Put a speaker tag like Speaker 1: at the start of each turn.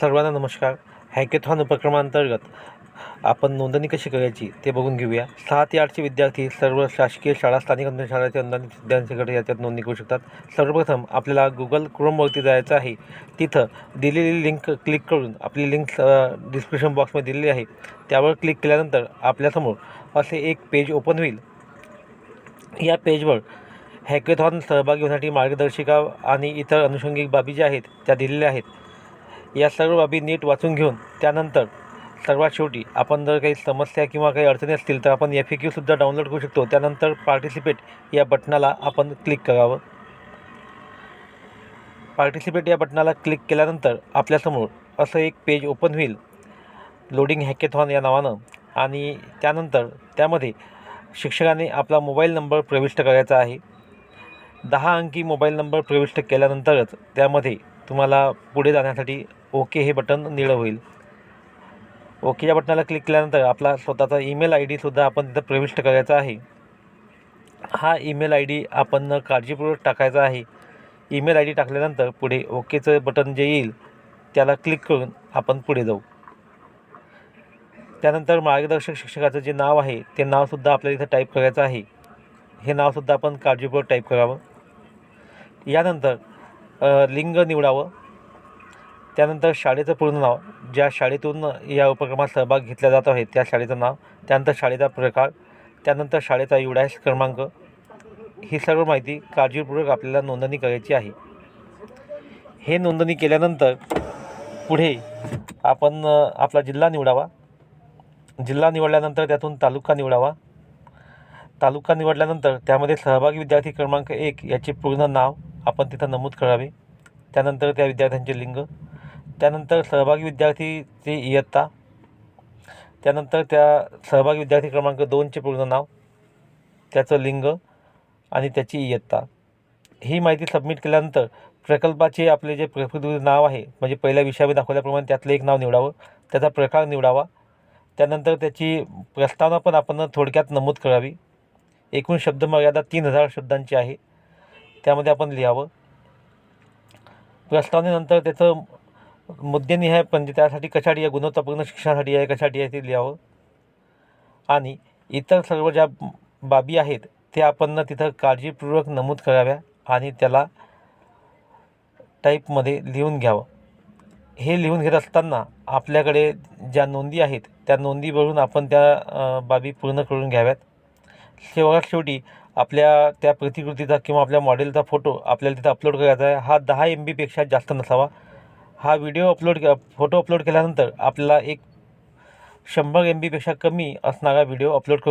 Speaker 1: सर्वांना नमस्कार. हॅकेथॉन उपक्रमांतर्गत आपण नोंदणी कशी करायची ते बघून घेऊया. सहा ते आठचे विद्यार्थी सर्व शासकीय शाळा स्थानिक अनुदानित शाळेचे अनुदानित विद्यार्थ्यांकडे याच्यात नोंदणी करू शकतात. सर्वप्रथम आपल्याला गुगल क्रोमवरती जायचं आहे. तिथं दिलेली लिंक क्लिक करून आपली लिंक डिस्क्रिप्शन बॉक्समध्ये दिलेली आहे. त्यावर क्लिक केल्यानंतर आपल्यासमोर असे एक पेज ओपन होईल. या पेजवर हॅकेथॉन सहभागी होण्यासाठी मार्गदर्शिका आणि इतर अनुषंगिक बाबी ज्या आहेत त्या दिलेल्या आहेत. या सर्व बाबी नीट वाचून घेऊन त्यानंतर सर्वात शेवटी आपण जर काही समस्या किंवा काही अडचणी असतील तर आपण एफ क्यूसुद्धा डाउनलोड करू शकतो. त्यानंतर पार्टिसिपेट या बटनाला आपण क्लिक करावं. पार्टिसिपेट या बटनाला क्लिक केल्यानंतर आपल्यासमोर असं एक पेज ओपन होईल. लोडिंग हॅकेथॉन या नावानं. आणि त्यानंतर त्यामध्ये शिक्षकाने आपला मोबाईल नंबर प्रविष्ट करायचा आहे. दहा अंकी मोबाईल नंबर प्रविष्ट केल्यानंतरच त्यामध्ये तुम्हाला पुढे जाण्यासाठी ओके हे बटन निळं होईल. ओके या बटनाला क्लिक केल्यानंतर आपला स्वतःचा ईमेल आय डीसुद्धा आपण तिथं प्रविष्ट करायचा आहे. हा ईमेल आय डी आपण काळजीपूर्वक टाकायचा आहे. ईमेल आय डी टाकल्यानंतर पुढे ओकेचं बटन जे येईल त्याला क्लिक करून आपण पुढे जाऊ. त्यानंतर मार्गदर्शक शिक्षकाचं जे नाव आहे ते नावसुद्धा आपल्याला इथं टाईप करायचं आहे. हे नावसुद्धा आपण काळजीपूर्वक टाईप करावं. यानंतर लिंग निवडावं. त्यानंतर शाळेचं पूर्ण नाव ज्या शाळेतून या उपक्रमात सहभाग घेतला जात आहे त्या शाळेचं नाव त्यानंतर शाळेचा प्रकार त्यानंतर शाळेचा युडायस क्रमांक ही सर्व माहिती काळजीपूर्वक आपल्याला नोंदणी करायची आहे. हे नोंदणी केल्यानंतर पुढे आपण आपला जिल्हा निवडावा. जिल्हा निवडल्यानंतर त्यातून तालुका निवडावा. तालुका निवडल्यानंतर त्यामध्ये सहभागी विद्यार्थी क्रमांक एक याचे पूर्ण नाव आपण तिथं नमूद करावे. त्यानंतर त्या विद्यार्थ्यांचे लिंग त्यानंतर सहभागी विद्यार्थीची इयत्ता. त्यानंतर त्या सहभागी विद्यार्थी क्रमांक दोनचे पूर्ण नाव त्याचं लिंग आणि त्याची इयत्ता. ही माहिती सबमिट केल्यानंतर प्रकल्पाचे आपले जे प्रकृती नाव आहे म्हणजे पहिल्या विषयामध्ये दाखवल्याप्रमाणे त्यातलं एक नाव निवडावं त्याचा प्रकार निवडावा. त्यानंतर त्याची प्रस्तावना पण आपण थोडक्यात नमूद करावी. एकूण शब्दमर्यादा तीन हजार शब्दांची आहे. त्यामध्ये आपण लिहावं. प्रस्तावनेनंतर त्याचं मुद्द्यांनी आहे पण त्यासाठी कशासाठी आहे गुणवत्तापूर्ण शिक्षणासाठी आहे कशासाठी आहे ते लिहावं. आणि इतर सर्व ज्या बाबी आहेत ते आपण तिथं काळजीपूर्वक नमूद कराव्या आणि त्याला टाईपमध्ये लिहून घ्यावं. हे लिहून घेत असताना आपल्याकडे ज्या नोंदी आहेत त्या नोंदीवरून आपण त्या बाबी पूर्ण करून घ्याव्यात. शेवटात शेवटी आपल्या त्या प्रतिकृतीचा किंवा आपल्या मॉडेलचा फोटो आपल्याला तिथं अपलोड करायचा आहे. हा दहा एम बीपेक्षा जास्त नसावा. हा व्हिडिओ अपलोड के फोटो अपलोड केल्यानंतर आपल्याला एक शंभर एम बीपेक्षा कमी असणारा व्हिडिओ अपलोड करू